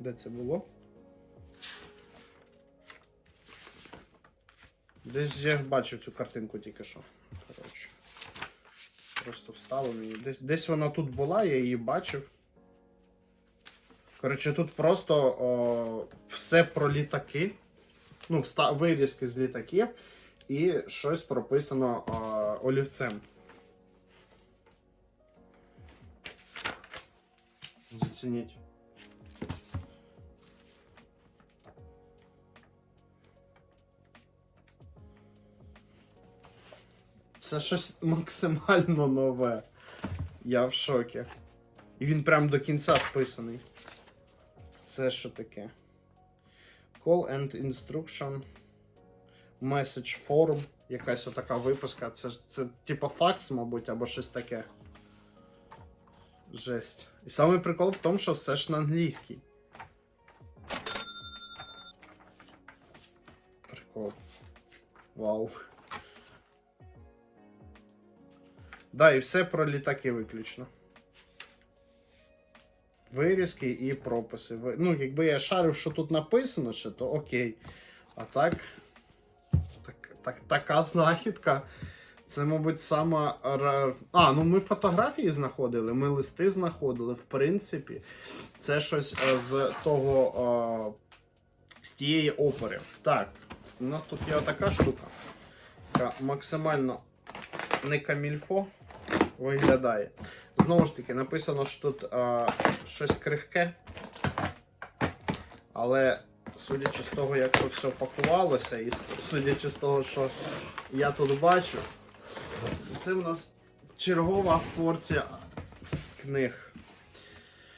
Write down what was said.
Де це було? Десь я бачив цю картинку тільки що. Коротше. Просто встало мені. Десь, десь вона тут була, я її бачив. Коротше, тут просто о, все про літаки. Ну, вста- вирізки з літаків і щось прописано о, олівцем. Зацініть. Це щось максимально нове. Я в шокі. І він прям до кінця списаний. Це що таке? Call and instruction. Message form. Якась отака виписка. Це, це типа факс, мабуть, або щось таке. Жесть. І саме прикол в тому, що все ж на англійській. Прикол. Вау. Да, і все про літаки виключно. Вирізки і прописи. Ну, якби я шарив, що тут написано, ще, то окей. А так. так, так така знахідка. Це, мабуть, сама. А, ну ми фотографії знаходили, ми листи знаходили, в принципі. Це щось е, з того. е, з тієї опери. Так, у нас тут є отака штука, яка максимально не камільфо виглядає. Знову ж таки, написано, що тут а, щось крихке. Але судячи з того, як це все пакувалося, і судячи з того, що я тут бачу, це в нас чергова порція книг.